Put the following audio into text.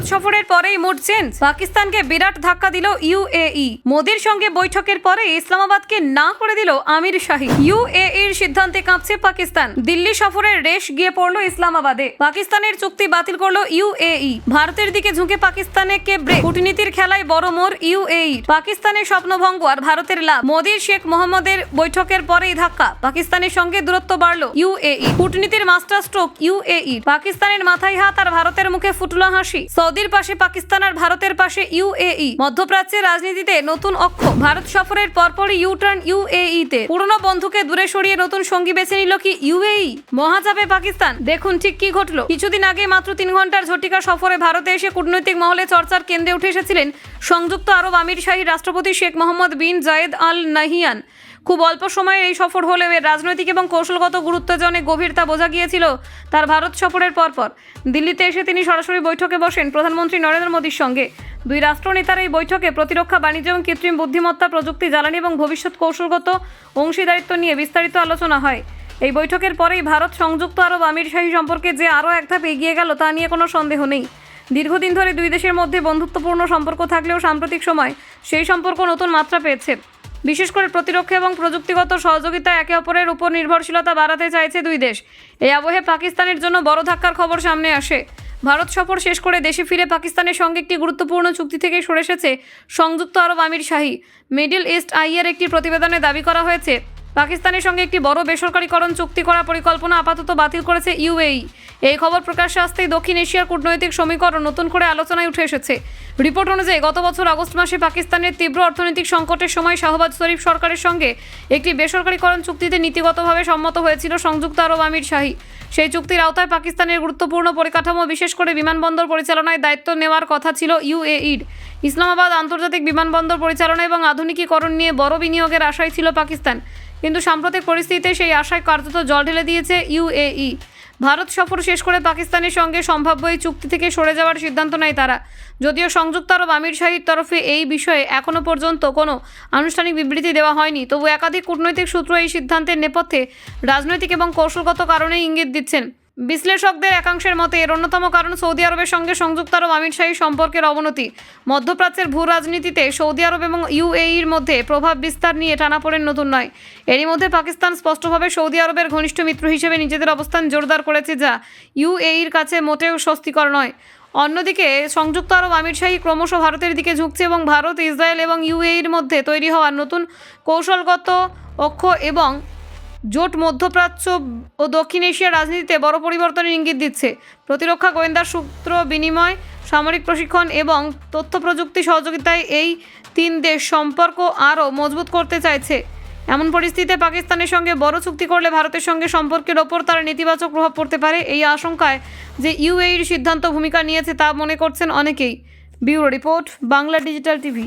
ভারত সফরের পরেই মোট চেঞ্জ। পাকিস্তানকে বিরাট ধাক্কা দিল ইউএই মোদির সঙ্গে বৈঠকের পরে ইসলামাবাদকে না করে দিল আমির শাহী। ইউএইর সিদ্ধান্তে কাঁপছে পাকিস্তান। দিল্লি সফরের রেশ গিয়ে পড়ল ইসলামাবাদে। পাকিস্তানের চুক্তি বাতিল করল ইউএই ভারতের দিকে ঝুঁকে পাকিস্তানে কে ব্রেক কূটনীতির খেলায় বড় মোর ইউএই পাকিস্তানের স্বপ্নভঙ্গ আর ভারতের লাভ। মোদির শেখ মোহাম্মদের বৈঠকের পরেই ধাক্কা। পাকিস্তানের সঙ্গে দূরত্ব বাড়ল UAE কূটনীতির master stroke U A E পাকিস্তানের মাথায় হাত আর ভারতের মুখে ফুটলো হাসি। সৌদির পাশে, পাকিস্তান আর ভারতের পাশে ইউএই মধ্যপ্রাচ্যের রাজনীতিতে নতুন অক্ষ। ভারত সফরের পরপরই ইউটার্ন ইউএই তে। পুরনো বন্ধুকে দূরে সরিয়ে নতুন সঙ্গী বেছে নিল কি ইউএই মহাচাপে পাকিস্তান। দেখুন ঠিক কি ঘটলো। কিছুদিন আগে মাত্র তিন ঘণ্টার ঝটিকা সফরে ভারতে এসে কূটনৈতিক মহলে চর্চার কেন্দ্রে উঠে এসেছিলেন সংযুক্ত আরব আমির শাহী রাষ্ট্রপতি শেখ মোহাম্মদ বিন জায়েদ আল নাহিয়ান। খুব অল্প সময়ে এই সফর হলেও এর রাজনৈতিক এবং কৌশলগত গুরুত্ব যে অনেক গভীরতা বোঝা গিয়েছিল তার ভারত সফরের পরপর। দিল্লিতে এসে তিনি সরাসরি বৈঠকে বসেন প্রধানমন্ত্রী নরেন্দ্র মোদীর সঙ্গে। দুই রাষ্ট্রনেতার এই বৈঠকে প্রতিরক্ষা, বাণিজ্য এবং কৃত্রিম বুদ্ধিমত্তা, প্রযুক্তি, জ্বালানি এবং ভবিষ্যৎ কৌশলগত অংশীদারিত্ব নিয়ে বিস্তারিত আলোচনা হয়। এই বৈঠকের পরেই ভারত সংযুক্ত আরব আমির শাহী সম্পর্কে যে আরও এক ধাপ এগিয়ে গেল তা নিয়ে কোনো সন্দেহ নেই। দীর্ঘদিন ধরে দুই দেশের মধ্যে বন্ধুত্বপূর্ণ সম্পর্ক থাকলেও সাম্প্রতিক সময় সেই সম্পর্ক নতুন মাত্রা পেয়েছে। বিশেষ করে প্রতিরক্ষা এবং প্রযুক্তিগত সহযোগিতা একে অপরের উপর নির্ভরশীলতা বাড়াতে চাইছে দুই দেশ। এই আবহে পাকিস্তানের জন্য বড় ধাক্কার খবর সামনে আসে। ভারত সফর শেষ করে দেশে ফিরে পাকিস্তানের সঙ্গে একটি গুরুত্বপূর্ণ চুক্তি থেকে সরে এসেছে সংযুক্ত আরব আমির শাহী। মিডিল ইস্ট আইয়ের একটি প্রতিবেদনে দাবি করা হয়েছে পাকিস্তানের সঙ্গে একটি বড় বেসরকারীকরণ চুক্তি করার পরিকল্পনা আপাতত বাতিল করেছে ইউএই। এই খবর প্রকাশ্যে আসতেই দক্ষিণ এশিয়ার কূটনৈতিক সমীকরণ নতুন করে আলোচনায় উঠে এসেছে। রিপোর্ট অনুযায়ী গত বছর আগস্ট মাসে পাকিস্তানের তীব্র অর্থনৈতিক সংকটের সময় শাহবাজ শরীফ সরকারের সঙ্গে একটি বেসরকারীকরণ চুক্তিতে নীতিগতভাবে সম্মত হয়েছিল সংযুক্ত আরব আমির শাহী। সেই চুক্তির আওতায় পাকিস্তানের গুরুত্বপূর্ণ পরিকাঠামো, বিশেষ করে বিমানবন্দর পরিচালনায় দায়িত্ব নেওয়ার কথা ছিল ইউএইর। ইসলামাবাদ আন্তর্জাতিক বিমানবন্দর পরিচালনা এবং আধুনিকীকরণ নিয়ে বড় বিনিয়োগের আশায় ছিল পাকিস্তান। কিন্তু সাম্প্রতিক পরিস্থিতিতে সেই আশায় কার্যত জল ঢেলে দিয়েছে ইউএই ভারত সফর শেষ করে পাকিস্তানের সঙ্গে সম্ভাব্য এই চুক্তি থেকে সরে যাওয়ার সিদ্ধান্ত নেয় তারা। যদিও সংযুক্ত আরব আমির শাহীর তরফে এই বিষয়ে এখনও পর্যন্ত কোনো আনুষ্ঠানিক বিবৃতি দেওয়া হয়নি, তবু একাধিক কূটনৈতিক সূত্র এই সিদ্ধান্তের নেপথ্যে রাজনৈতিক এবং কৌশলগত কারণে ইঙ্গিত দিচ্ছেন। বিশ্লেষকদের একাংশের মতে এর অন্যতম কারণ সৌদি আরবের সঙ্গে সংযুক্ত আরব আমির শাহী সম্পর্কের অবনতি। মধ্যপ্রাচ্যের ভূ রাজনীতিতে সৌদি আরব এবং ইউএইর মধ্যে প্রভাব বিস্তার নিয়ে টানাপোড়েন নতুন নয়। এরই মধ্যে পাকিস্তান স্পষ্টভাবে সৌদি আরবের ঘনিষ্ঠ মিত্র হিসেবে নিজেদের অবস্থান জোরদার করেছে যা ইউএইর কাছে মোটেও স্বস্তিকর নয়। অন্যদিকে, সংযুক্ত আরব আমির শাহী ক্রমশ ভারতের দিকে ঝুঁকছে এবং ভারত, ইসরায়েল এবং ইউএইর মধ্যে তৈরি হওয়া নতুন কৌশলগত অক্ষ এবং জোট মধ্যপ্রাচ্য ও দক্ষিণ এশিয়ার রাজনীতিতে বড় পরিবর্তনের ইঙ্গিত দিচ্ছে। প্রতিরক্ষা গোয়েন্দা সূত্র বিনিময়, সামরিক প্রশিক্ষণ এবং তথ্য প্রযুক্তি সহযোগিতায় এই তিন দেশ সম্পর্ক আরও মজবুত করতে চাইছে। এমন পরিস্থিতিতে পাকিস্তানের সঙ্গে বড় চুক্তি করলে ভারতের সঙ্গে সম্পর্কের ওপর তার নেতিবাচক প্রভাব পড়তে পারে এই আশঙ্কায় যে ইউএইর সিদ্ধান্ত ভূমিকা নিয়েছে তা মনে করছেন অনেকেই। Bureau report, Bangla digital TV.